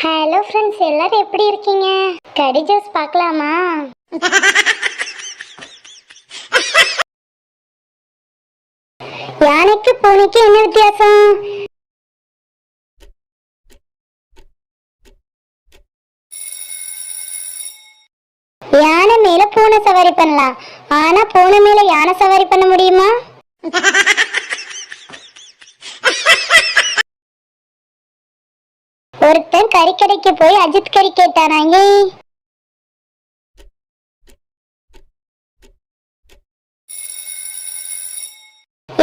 Hello friends எல்லாரும் எப்படி இருக்கீங்க? கடி ஜூஸ் பார்க்கலாமா? யானைக்கு பூனைக்கு என்ன வித்தியாசம்? யானை மேல பூனை சவாரி பண்ணலாம். ஆனா பூனை மேல யானை சவாரி பண்ண முடியுமா? ஒருத்தன் கறிக்கடைக்கு போய் அஜித் கறி கேட்டானாங்க.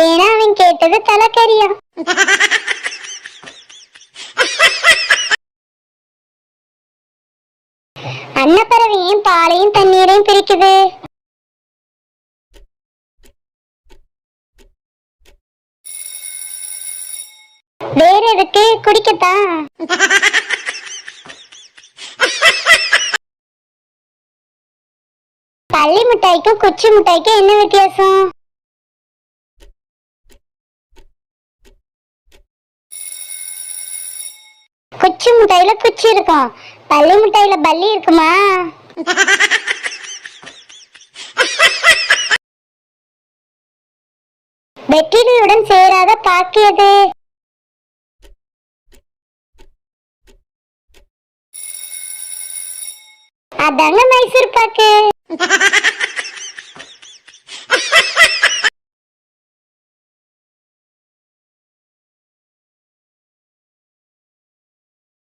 ஏன்னா அவன் கேட்டது தலைக்கறியா அன்னப்பறவையும் பாலையும் தண்ணீரையும் பிரிக்குது. வேற இருக்கு குடிக்கத்தான் பள்ளி மிட்டாய்க்கும் குச்சி மிட்டாய்க்கும் என்ன வித்தியாசம்? குச்சி மிட்டாயில குச்சி இருக்கும் பள்ளி மிட்டாயில பள்ளி இருக்குமா? வெற்றிலையுடன் சேராத பாக்கியது. அதாங்க மைசூர் பாக்கு.